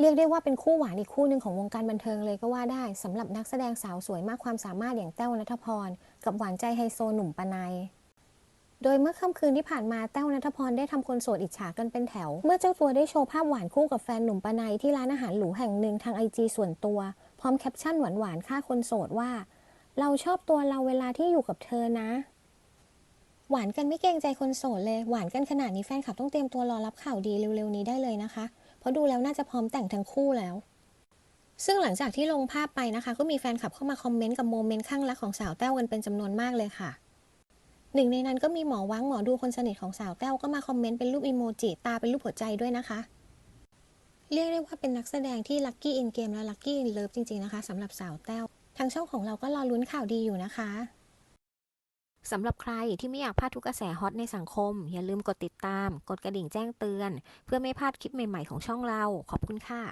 เรียกได้ว่าเป็นคู่หวานอีกคู่หนึ่งของวงการบันเทิงเลยก็ว่าได้สำหรับนักแสดงสาวสวยมากความสามารถอย่างแต้วนัทพร กับหวานใจไฮโซหนุ่มปนัยโดยเมื่อค่ำคืนที่ผ่านมาแต้วนัทพรได้ทำคนโสดอิจฉากันเป็นแถว เมื่อเจ้าตัวได้โชว์ภาพหวานคู่กับแฟนหนุ่มปนัยที่ร้านอาหารหรูแห่งหนึ่งทางไอจส่วนตัว พร้อมแคปชั่นหวานๆค่าคนโสดว่า เราชอบตัวเราเวลาที่อยู่กับเธอนะ หวานกันไม่เกรงใจคนโสดเลย หวานกันขนาดนี้แฟนคลับต้องเตรียมตัวรอรับข่าวดีเร็วๆนี้ได้เลยนะคะ เพราะดูแล้วน่าจะพร้อมแต่งทั้งคู่แล้ว ซึ่งหลังจากที่ลงภาพไปนะคะ ก็มีแฟนคลับเข้ามาคอมเมนต์กับโมเมนต์ข้างรักของสาวแต้วกันเป็นจำนวนมากเลยค่ะ หนึ่งในนั้นก็มีหมอวังหมอดูคนสนิทของสาวแต้วก็มาคอมเมนต์เป็นรูปอีโมจิตาเป็นรูปหัวใจด้วยนะคะ เรียกได้ว่าเป็นนักแสดงที่ลัคกี้อินเกมและลัคกี้อินเลิฟจริงๆนะคะสำหรับสาวแต้วทางช่องของเราก็รอลุ้นข่าวดีอยู่นะคะ สำหรับใครที่ไม่อยากพลาดทุกกระแสฮอตในสังคม อย่าลืมกดติดตาม กดกระดิ่งแจ้งเตือน เพื่อไม่พลาดคลิปใหม่ ๆ ของช่องเรา ขอบคุณค่ะ